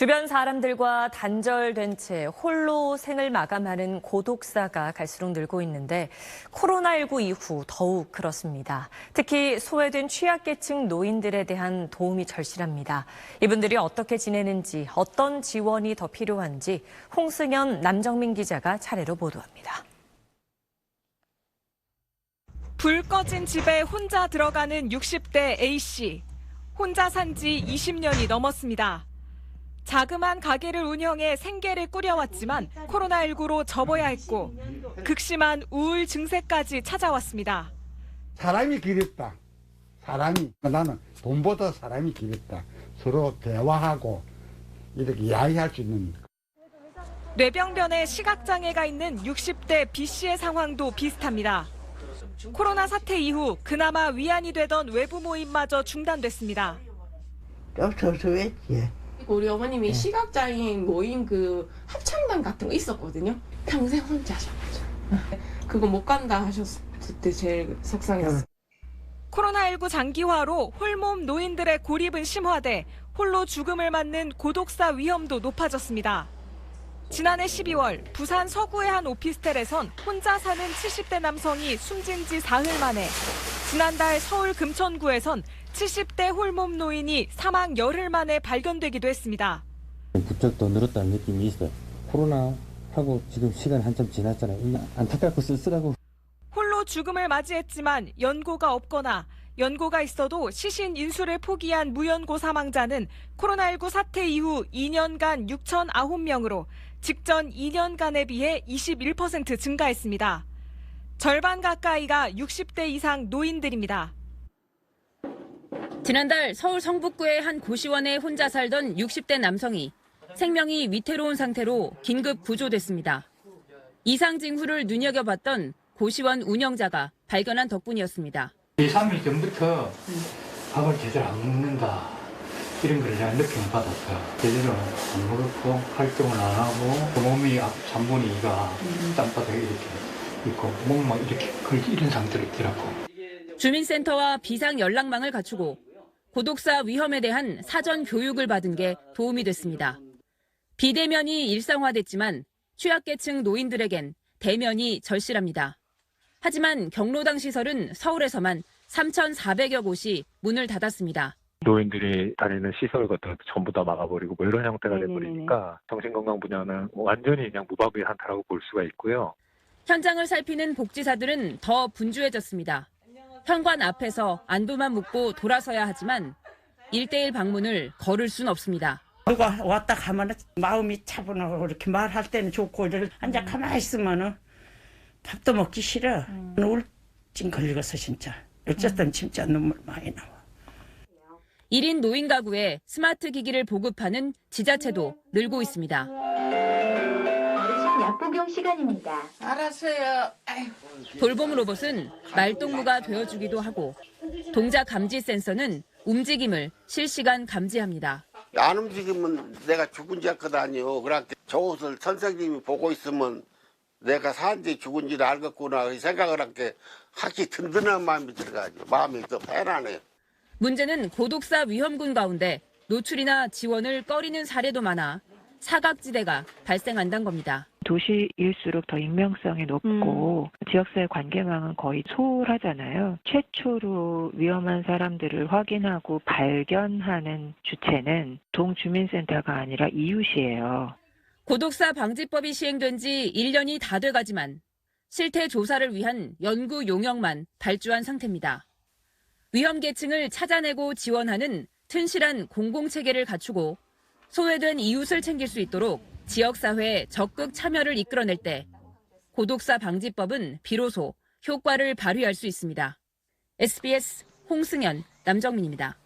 주변 사람들과 단절된 채 홀로 생을 마감하는 고독사가 갈수록 늘고 있는데 코로나19 이후 더욱 그렇습니다. 특히 소외된 취약계층 노인들에 대한 도움이 절실합니다. 이분들이 어떻게 지내는지 어떤 지원이 더 필요한지 홍승현 남정민 기자가 차례로 보도합니다. 불 꺼진 집에 혼자 들어가는 60대 A씨. 혼자 산 지 20년이 넘었습니다. 자그만 가게를 운영해 생계를 꾸려왔지만 코로나19로 접어야 했고 극심한 우울 증세까지 찾아왔습니다. 사람이 길었다. 사람이 나는 돈보다 사람이 길었다. 서로 대화하고 이렇게 이야기할 수 있는 뇌병변에 시각장애가 있는 60대 B씨의 상황도 비슷합니다. 코로나 사태 이후 그나마 위안이 되던 외부 모임마저 중단됐습니다. 섭섭했지. 우리 어머님이 시각장애인 모임 그 합창단 같은 거 있었거든요. 평생 혼자 하셨죠. 그거 못 간다 하셨을 때 제일 속상했어요. 코로나19 장기화로 홀몸 노인들의 고립은 심화돼 홀로 죽음을 맞는 고독사 위험도 높아졌습니다. 지난해 12월 부산 서구의 한 오피스텔에선 혼자 사는 70대 남성이 숨진 지 사흘 만에 지난달 서울 금천구에선 70대 홀몸 노인이 사망 열흘 만에 발견되기도 했습니다. 부쩍 더 늘었다는 느낌이 있어요. 코로나 하고 지금 시간 한참 지났잖아요. 이 안타깝고 쓸쓸하고 홀로 죽음을 맞이했지만 연고가 없거나 연고가 있어도 시신 인수를 포기한 무연고 사망자는 코로나19 사태 이후 2년간 6,009명으로 직전 2년간에 비해 21% 증가했습니다. 절반 가까이가 60대 이상 노인들입니다. 지난달 서울 성북구의 한 고시원에 혼자 살던 60대 남성이 생명이 위태로운 상태로 긴급 구조됐습니다. 이상 징후를 눈여겨봤던 고시원 운영자가 발견한 덕분이었습니다. 2, 3일 전부터 밥을 제대로 안 먹는다. 이런 걸 내가 느낌을 받았어요. 제대로 안 먹었고, 활동을 안 하고, 그 몸이 앞 3분의 2가 땀바닥에 이렇게 있고, 목만 이렇게 이런 상태로 있더라고. 주민센터와 비상 연락망을 갖추고 고독사 위험에 대한 사전 교육을 받은 게 도움이 됐습니다. 비대면이 일상화됐지만 취약계층 노인들에겐 대면이 절실합니다. 하지만 경로당 시설은 서울에서만 3,400여 곳이 문을 닫았습니다. 노인들이 다니는 시설 같은 것도 전부 다 막아버리고 뭐 이런 형태가 돼버리니까 정신건강 분야는 완전히 그냥 무방비한타라고 볼 수가 있고요. 현장을 살피는 복지사들은 더 분주해졌습니다. 현관 앞에서 안도만 묻고 돌아서야 하지만 1대1 방문을 걸을 순 없습니다. 누가 왔다 가면 마음이 차분하고 이렇게 말할 때는 좋고 앉아 가만히 있으면은 밥도 먹기 싫어. 우울증 걸리고서 진짜. 어쨌든 진짜 눈물 많이 나와. 1인 노인 가구에 스마트 기기를 보급하는 지자체도 늘고 있습니다. 어르신 약 복용 시간입니다. 알았어요. 돌봄 로봇은 말동무가 되어주기도 하고 동작 감지 센서는 움직임을 실시간 감지합니다. 안 움직이면 내가 죽은지 알거든요. 그렇게 저 옷을 선생님이 보고 있으면 내가 산지 죽은지를 알겠구나 이 생각을 하게 하기 든든한 마음이 들어가죠. 마음이 더 편안해요. 문제는 고독사 위험군 가운데 노출이나 지원을 꺼리는 사례도 많아 사각지대가 발생한다는 겁니다. 도시일수록 더 익명성이 높고 지역사회 관계망은 거의 소홀하잖아요. 최초로 위험한 사람들을 확인하고 발견하는 주체는 동주민센터가 아니라 이웃이에요. 고독사 방지법이 시행된 지 1년이 다 돼가지만 실태 조사를 위한 연구 용역만 발주한 상태입니다. 위험 계층을 찾아내고 지원하는 튼실한 공공체계를 갖추고 소외된 이웃을 챙길 수 있도록 지역사회의 적극 참여를 이끌어낼 때 고독사 방지법은 비로소 효과를 발휘할 수 있습니다. SBS 홍승현, 남정민입니다.